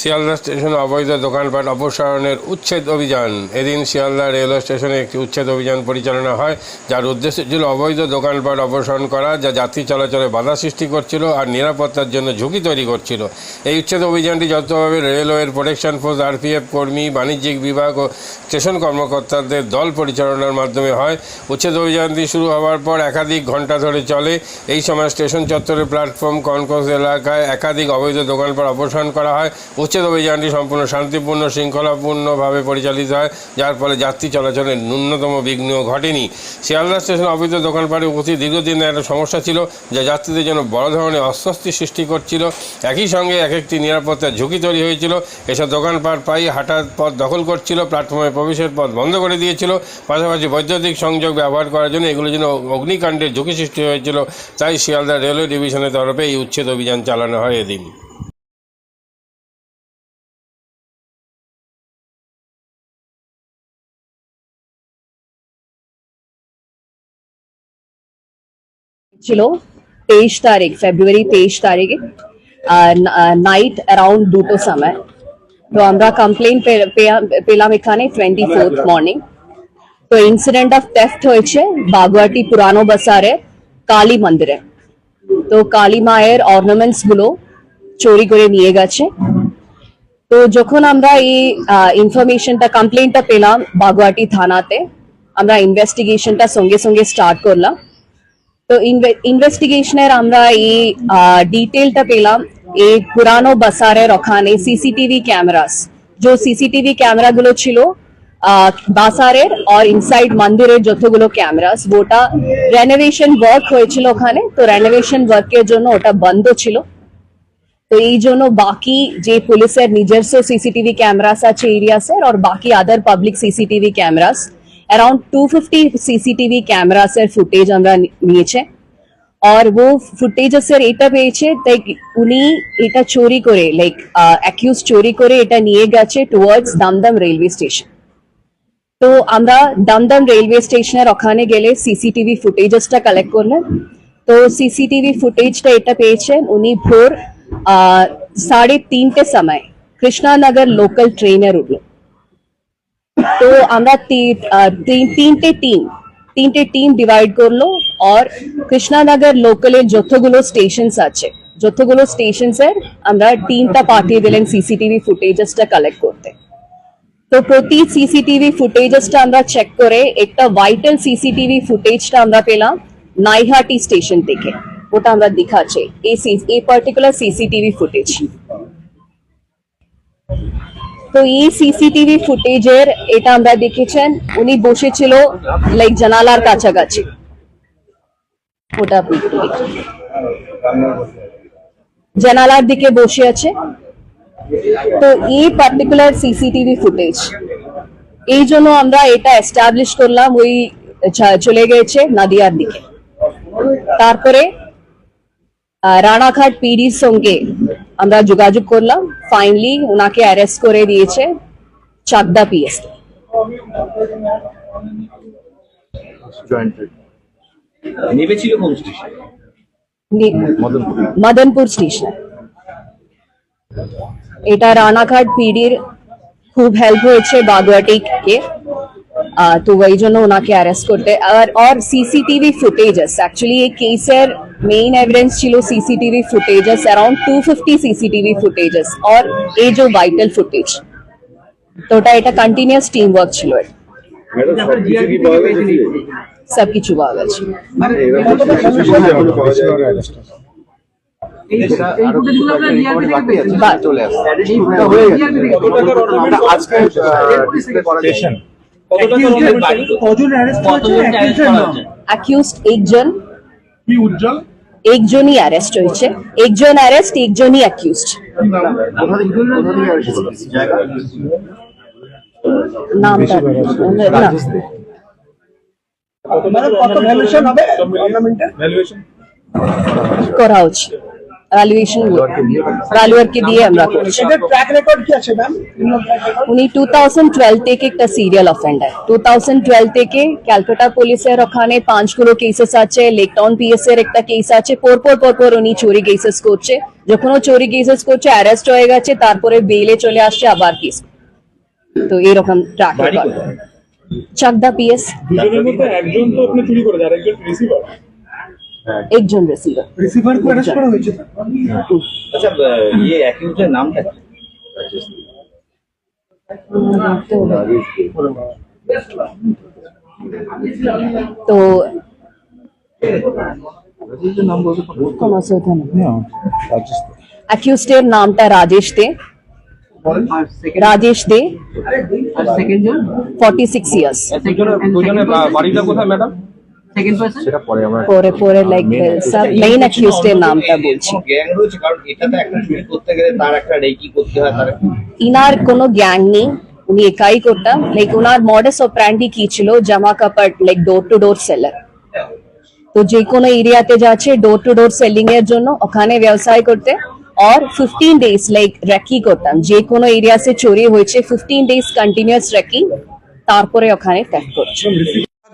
শিয়ালদা স্টেশনে অবৈধ দোকানপাট অপসারণের উচ্ছেদ অভিযান। এদিন শিয়ালদা রেলওয়ে স্টেশনে একটি উচ্ছেদ অভিযান পরিচালনা হয়, যার উদ্দেশ্য ছিল অবৈধ দোকানপাট অপসারণ করা, যা যাত্রী চলাচলে বাধা সৃষ্টি করছিল আর নিরাপত্তার জন্য ঝুঁকি তৈরি করছিল। এই উচ্ছেদ অভিযানটি যথাভাবে রেলওয়ের প্রোটেকশন ফোর্স, আরপিএফ কর্মী, বাণিজ্যিক বিভাগ ও স্টেশন কর্মকর্তাদের দল পরিচালনার মাধ্যমে হয়। উচ্ছেদ অভিযানটি শুরু হওয়ার পর একাধিক ঘণ্টা ধরে চলে। এই সময় স্টেশন চত্বরের প্ল্যাটফর্ম কনকোর্স এলাকায় একাধিক অবৈধ দোকানপাট অপসারণ করা হয়। উচ্ছেদ অভিযানটি সম্পূর্ণ শান্তিপূর্ণ, শৃঙ্খলাপূর্ণভাবে পরিচালিত হয়, যার ফলে যাত্রী চলাচলের ন্যূনতম বিঘ্ন ঘটেনি। শিয়ালদা স্টেশন অবৈধ দোকানপাটে উপস্থিত দীর্ঘদিন একটা সমস্যা ছিল, যা যাত্রীদের জন্য বড় ধরনের অস্বস্তি সৃষ্টি করছিল। একই সঙ্গে এক একটি নিরাপত্তার ঝুঁকি তৈরি হয়েছিল। এসব দোকানপাট পাই হাঁটার পথ দখল করছিল, প্ল্যাটফর্মে প্রবেশের পথ বন্ধ করে দিয়েছিল। পাশাপাশি বৈদ্যুতিক সংযোগ ব্যবহার করার জন্য এগুলোর জন্য অগ্নিকাণ্ডের ঝুঁকি সৃষ্টি হয়েছিল। তাই শিয়ালদা রেলওয়ে ডিভিশনের তরফে এই উচ্ছেদ অভিযান চালানো হয় এদিন। ছিল তেইশ তারিখ ফেব্রুয়ারি তেইশ তারিখে নাইট অ্যারাউন্ড দুটো সময়। তো আমরা কমপ্লেন পেলাম এখানে টোয়েন্টি ফোর্থ মর্নিং তো ইনসিডেন্ট অফ থেফট হয়েছে বাগুয়াটি পুরানো বাজারে কালী মন্দিরে। তো কালী মায়ের অর্নামেন্টসগুলো চুরি করে নিয়ে গেছে। তো যখন আমরা এই ইনফরমেশনটা কমপ্লেনটা পেলাম বাগুয়াটি থানাতে, আমরা ইনভেস্টিগেশনটা সঙ্গে সঙ্গে স্টার্ট করলাম। তো ইনভেস্টিগেশনের আমরা এই ডিটেলটা পেলাম এই পুরানো বাসারের ওখানে সিসিটিভি ক্যামেরাস যে সিসিটিভি ক্যামেরাগুলো ছিল আহ, বাসারের আর ইনসাইড মন্দিরের যতগুলো ক্যামেরাস ওটা রেনোভেশন ওয়ার্ক হয়েছিল ওখানে তো রেনোভেশন ওয়ার্কের জন্য ওটা বন্ধ ছিল তো এই জন্য বাকি যে পুলিশের নিজস্ব সিসিটিভি ক্যামেরাস আছে এরিয়াসের আর বাকি other public CCTV cameras two fifty CCTV ক্যামেরাসের footage আমরা নিয়েছে। আর ও ফুটেজেসের এটা পেয়েছে তাই উনি এটা চুরি করে লাইক অ্যাকিউজ চুরি করে এটা নিয়ে গেছে টুয়ার্ডস দমদম রেলওয়ে স্টেশন তো আমরা দমদম রেলওয়ে স্টেশনের ওখানে গেলে সিসিটিভি ফুটেজেসটা কালেক্ট করলেন তো সিসিটিভি ফুটেজটা এটা পেয়েছেন উনি ভোর সাড়ে তিনটে সময় কৃষ্ণানগর লোকাল ট্রেনের উঠল। তো আমরা তি- আহ, তিন- তিনটে টিম তিনটে টিম ডিভাইড করল আর কৃষ্ণানগর লোকালের যতগুলো স্টেশনস আছে যতগুলো স্টেশনস এর আমরা টিমটা পাঠিয়ে দিলেন সিসিটিভি ফুটেজেসটা কালেক্ট করতে তো প্রতি সিসিটিভি ফুটেজেসটা আমরা চেক করে একটা ভাইটাল সিসিটিভি ফুটেজটা আমরা পেলাম নাইহাটি স্টেশন থেকে ওটা আমরা দেখাচ্ছি এই সি- এই পার্টিকুলার সিসিটিভি ফুটেজ তো এই সিসিটিভি ফুটেজের এটা আমরা দেখেছেন, উনি বসেছিল লাইক জানালার কাছাকাছি। ওটা। জানালার দিকে বসে আছে। তো এই পার্টিকুলার সিসিটিভি ফুটেজ, এই জন্য আমরা এটা এস্টাবলিশ করলাম, ওই চলে গেছে নদিয়ার দিকে। তারপরে রানাঘাট পিডির সঙ্গে আমরা যোগাযোগ করলাম। ফাইনালি ওনাকে অ্যারেস্ট করে দিয়েছে চাকদা পিএস মদনপুর। স্টেশন এটা রানাঘাট পিডির খুব হেল্প হয়েছে বাগুয়াটিকে। তো ওই জন্য ওনাকে অ্যারেস্ট করতে আর আর সিসিটিভি ফুটেজেস অ্যাকচুয়ালি এই কেসের মেইন এভিডেন্স ছিল CCTV footages around two fifty CCTV footages আর এই যে ভাইটাল ফুটেজ তো ওটা এটা কন্টিনিউয়াস টিম ওয়ার্ক ছিল এটা। ম্যাডাম সব কিছু কি পাওয়া গেছে কি? সব কিছু পাওয়া গেছে এবার এখনও পাওয়া যায় আরও কিছু বাকি আছে, বা- চলে আসছে কজন অ্যারেস্ট হয়েছে? অ্যাকিউজড একজন। কি উজ্জ্বল? একজনই অ্যারেস্ট হয়েছে। একজন অ্যারেস্ট একজনই অ্যাকিউজড নামটা না। মানে কত ভ্যালুয়েশন হবে? করা উচিত। ভ্যালুয়েশন ভ্যালুয়ারকে দিয়ে আমরা করছি এদের ট্র্যাক রেকর্ড কি আছে ম্যাম উনি টু থাউজেন্ড টুয়েলভ থেকে একটা serial offender two thousand twelve থেকে ক্যালকাটা পুলিশের ওখানে পাঁচগুলো কেসেস আছে লেকটাউন পিএস এর একটা কেস আছে পরপর পরপর উনি চুরি কেসেস করছে যখন ও চুরি কেসেস করছে অ্যারেস্ট হয়ে গেছে তারপরে বেলে চলে আসছে আবার কেস তো এরকম ট্র্যাক বাড়ি রেকর্ড কোথায় চাকদা পিএস দুজনের মধ্যে একজন তো আপনি চুরি করেছে আর একজন রিসিভার একজন রিসিভার রিসিভার কো অ্যারেস্ট করা হয়েছে আচ্ছা আহ, ইয়ে অ্যাকিউজের নামটা কি তো কমা সে ওখানে অ্যাকিউজড এর নামটা Rajesh De Rajesh De forty six years বাড়িটা কোথায় ম্যাডাম পরে পরে লাইক সব মেইন অ্যাকিউজড এর নামটা বলছি। গ্যাং রয়েছে কারণ এটাতে একটা চুরি করতে গেলে তার একটা রেকি করতে হয় তার একটা- ইনার কোনো গ্যাং নেই উনি একাই করতাম। লাইক ওনার মডেস অপ্রান্ডি কি ছিল? জামা কাপড় like door to door seller তো যে কোনো এরিয়াতে যাচ্ছে ডোর টু ডোর সেলিং এর জন্য ওখানে ব্যবসায় করতে। আর ফিফটিন ডেজ লাইক রেকি করতাম। যে কোনো এরিয়া সে চুরি হয়েছে ফিফটিন ডেজ কন্টিনিউয়াস রেকি তারপরে ওখানে ট্যাক করছে।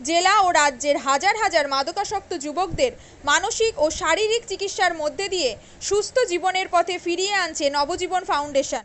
জেলা ও রাজ্যের হাজার হাজার মাদকাসক্ত যুবকদের মানসিক ও শারীরিক চিকিৎসার মধ্যে দিয়ে সুস্থ জীবনের পথে ফিরিয়ে আনছে নবজীবন ফাউন্ডেশন।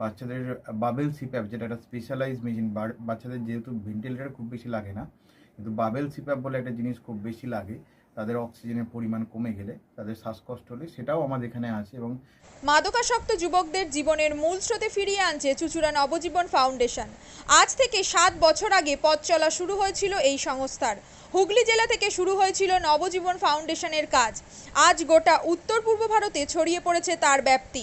বাচ্চাদের, বাবেল সিপ্যাপ, যেটা একটা স্পেশালাইজ মেশিন বাচ্চাদের যেহেতু ভেন্টিলেটার খুব বেশি লাগে না, কিন্তু বাবেল সিপ্যাপ বলে একটা জিনিস খুব বেশি লাগে, তাদের অক্সিজেনের পরিমাণ কমে গেলে, তাদের শ্বাসকষ্ট হলে সেটাও আমাদের এখানে আছে এবং মাদকাসক্ত যুবকদের জীবনের মূল স্রোতে ফিরিয়ে আনছে চুচুড়া নবজীবন ফাউন্ডেশন। আজ থেকে সাত বছর আগে পথ চলা শুরু হয়েছিল এই সংস্থার। হুগলি জেলা থেকে শুরু হয়েছিল নবজীবন ফাউন্ডেশনের কাজ। আজ গোটা উত্তর পূর্ব ভারতে ছড়িয়ে পড়েছে তার ব্যাপ্তি।